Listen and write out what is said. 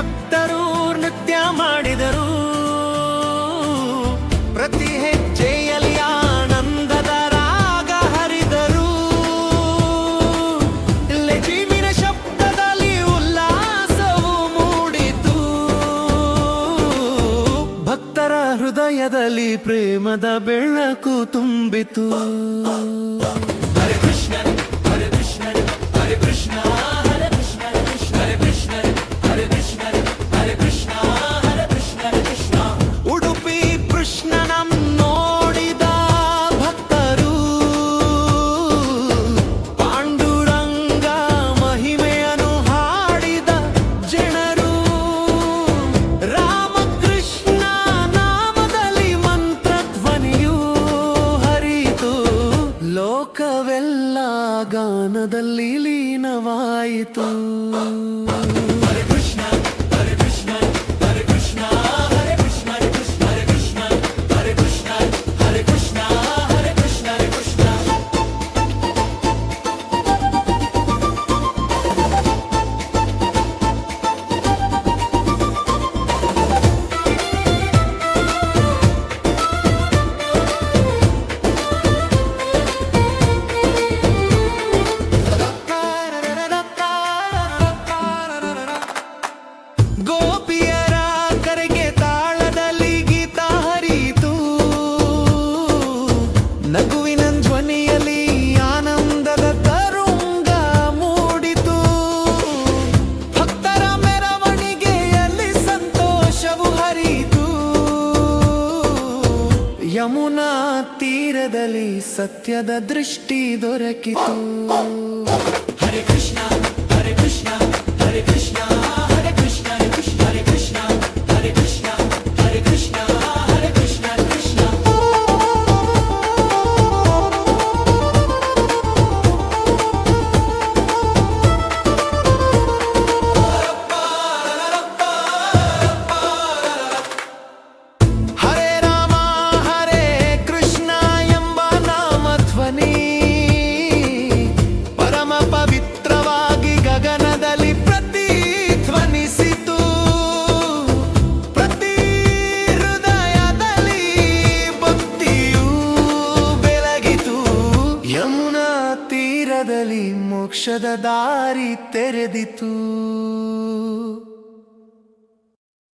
ಭಕ್ತರು ನೃತ್ಯ ಮಾಡಿದರು. ಪ್ರತಿ ಹೆಜ್ಜೆಯಲ್ಲಿ ಆನಂದದ ರಾಗ ಹರಿದರು. ಲೆಜಿಮಿನ ಶಬ್ದದಲ್ಲಿ ಉಲ್ಲಾಸವು ಮೂಡಿತು. ಭಕ್ತರ ಹೃದಯದಲ್ಲಿ ಪ್ರೇಮದ ಬೆಳಕು ತುಂಬಿತು. ಲೋಕವೆಲ್ಲ ಗಾನದಲ್ಲಿ ಲೀನವಾಯಿತು ಗೋಪಿಯರ ಕರೆಗೆ ಗೀತ ನಗುವಿನ ಧ್ವನಿಯಲ್ಲಿ ಆನಂದದ ತರುಂಗ ಮೂಡಿತು. ಭಕ್ತರ ಮೆರವಣಿಗೆಯಲ್ಲಿ ಸಂತೋಷವು ಯಮುನಾ ತೀರದಲ್ಲಿ ಸತ್ಯದ ದೃಷ್ಟಿ ದೊರಕಿತು. ಮೋಕ್ಷದ ದಾರಿ ತೆರೆದಿತು.